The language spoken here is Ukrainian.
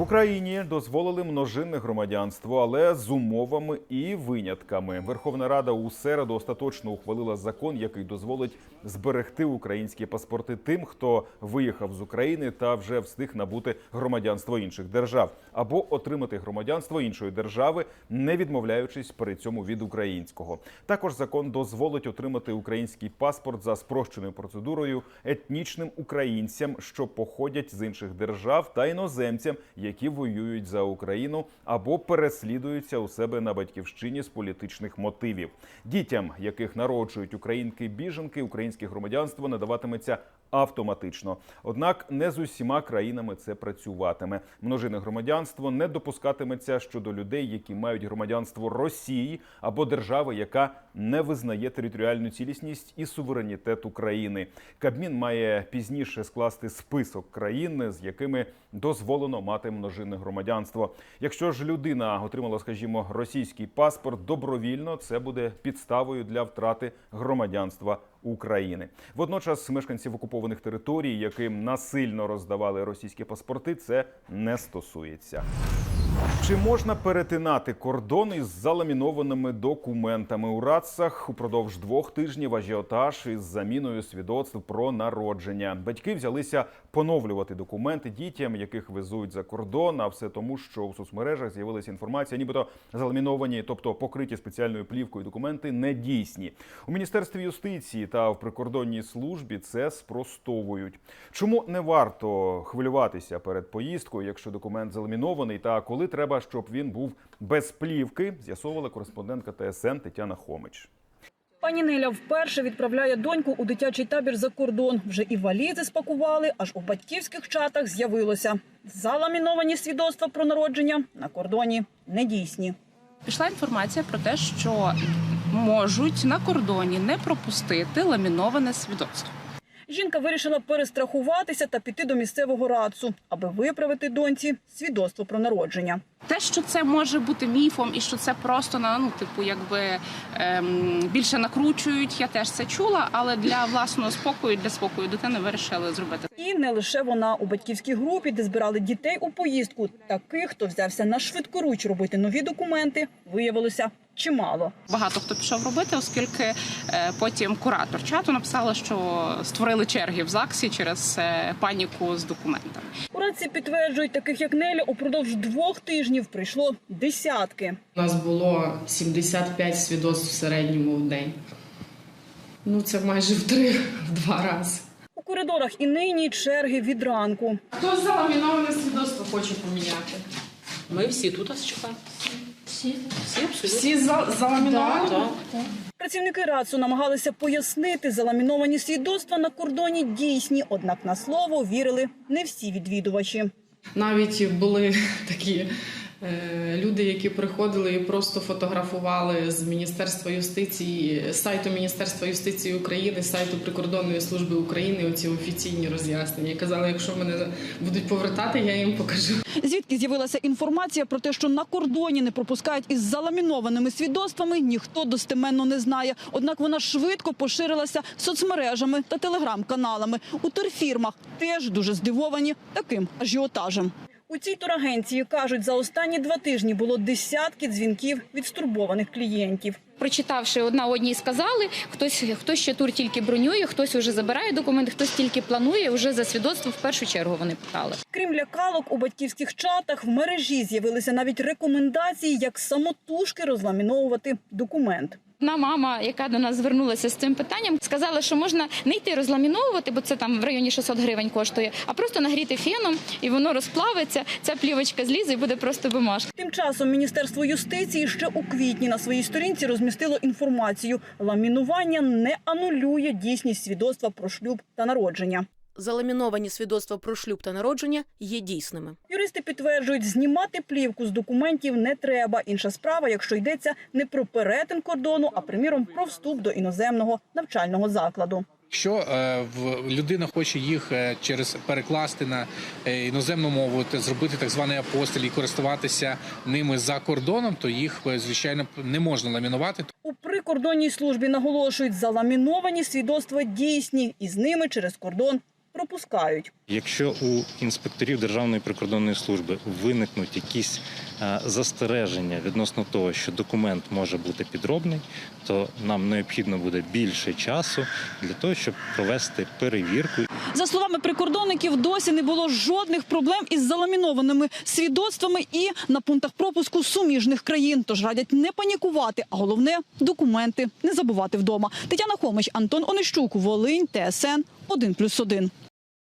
Україні дозволили множинне громадянство, але з умовами і винятками. Верховна Рада у середу остаточно ухвалила закон, який дозволить зберегти українські паспорти тим, хто виїхав з України та вже встиг набути громадянство інших держав, або отримати громадянство іншої держави, не відмовляючись при цьому від українського. Також закон дозволить отримати український паспорт за спрощеною процедурою етнічним українцям, що походять з інших держав, та іноземцям, які воюють за Україну або переслідуються у себе на батьківщині з політичних мотивів. Дітям, яких народжують українки-біженки, українське громадянство надаватиметься автоматично. Однак не з усіма країнами це працюватиме. Множинне громадянство не допускатиметься щодо людей, які мають громадянство Росії або держави, яка не визнає територіальну цілісність і суверенітет України. Кабмін має пізніше скласти список країн, з якими дозволено мати множинне громадянство. Якщо ж людина отримала, скажімо, російський паспорт добровільно, це буде підставою для втрати громадянства України. Водночас мешканців окупованих територій, яким насильно роздавали російські паспорти, це не стосується. Чи можна перетинати кордон із заламінованими документами у Рацах упродовж двох тижнів ажіотаж із заміною свідоцтв про народження? Батьки взялися поновлювати документи дітям, яких везуть за кордон. А все тому, що у соцмережах з'явилася інформація, нібито заламіновані, тобто покриті спеціальною плівкою документи, не дійсні. У міністерстві юстиції та в прикордонній службі це спростовують. Чому не варто хвилюватися перед поїздкою, якщо документ заламінований, та коли треба, щоб він був без плівки, з'ясовувала кореспондентка ТСН Тетяна Хомич. Пані Неля вперше відправляє доньку у дитячий табір за кордон. Вже і валізи спакували, аж у батьківських чатах з'явилося. Заламіновані свідоцтва про народження на кордоні недійсні. Пішла інформація про те, що можуть на кордоні не пропустити ламіноване свідоцтво. Жінка вирішила перестрахуватися та піти до місцевого радцу, аби виправити доньці свідоцтво про народження. Те, що це може бути міфом, і що це просто на ну, типу, якби ем, більше накручують. Я теж це чула, але для власного спокою, для спокою дитини вирішили зробити. І не лише вона у батьківській групі, де збирали дітей у поїздку. Таких, хто взявся на швидкоруч робити нові документи, виявилося чимало. Багато хто пішов робити, оскільки е, потім куратор чату написала, що створили черги в ЗАГСі через е, паніку з документами. У радці підтверджують, таких як Неля упродовж двох тижнів прийшло десятки. У нас було 75 свідоцтв в середньому в день. Ну, це майже в три, в два рази. У коридорах і нині черги від ранку. Хто заламіноване свідоцтво хоче поміняти? Ми всі тут чекаємо. Всі, всі. Всі за, заламіновані? Так. Працівники РАЦУ намагалися пояснити, заламіновані свідоцтва на кордоні дійсні, однак на слово вірили не всі відвідувачі. Навіть були такі люди, які приходили і просто фотографували з Міністерства юстиції, сайту Міністерства юстиції України, сайту Прикордонної служби України оці офіційні роз'яснення. Казали, якщо мене будуть повертати, я їм покажу. Звідки з'явилася інформація про те, що на кордоні не пропускають із заламінованими свідоцтвами, ніхто достеменно не знає. Однак вона швидко поширилася соцмережами та телеграм-каналами. У турфірмах теж дуже здивовані таким ажіотажем. У цій турагенції кажуть, за останні два тижні було десятки дзвінків від стурбованих клієнтів. Прочитавши одна одній сказали, хтось хтось ще тур тільки бронює, хтось вже забирає документи, хтось тільки планує. Вже за свідоцтво в першу чергу вони питали. Крім лякалок, у батьківських чатах в мережі з'явилися навіть рекомендації, як самотужки розламіновувати документ. Одна мама, яка до нас звернулася з цим питанням, сказала, що можна не йти розламіновувати, бо це там в районі 600 гривень коштує, а просто нагріти феном, і воно розплавиться. Ця плівочка злізе і буде просто бумажка. Тим часом Міністерство юстиції ще у квітні на своїй сторінці розмістило інформацію: ламінування не анулює дійсність свідоцтва про шлюб та народження. Заламіновані свідоцтва про шлюб та народження є дійсними. Юристи підтверджують, знімати плівку з документів не треба. Інша справа, якщо йдеться не про перетин кордону, а приміром про вступ до іноземного навчального закладу. Якщо е, в людина хоче їх е, через перекласти на е, іноземну мову, зробити так званий апостиль і користуватися ними за кордоном, то їх звичайно не можна ламінувати. У прикордонній службі наголошують, заламіновані свідоцтва дійсні, і з ними через кордон пропускають. Якщо у інспекторів Державної прикордонної служби виникнуть якісь е, застереження відносно того, що документ може бути підробний, то нам необхідно буде більше часу для того, щоб провести перевірку За словами прикордонників, досі не було жодних проблем із заламінованими свідоцтвами і на пунктах пропуску суміжних країн. Тож радять не панікувати, а головне документи не забувати вдома. Тетяна Хомич, Антон Онищук, Волинь, ТСН 1+,1.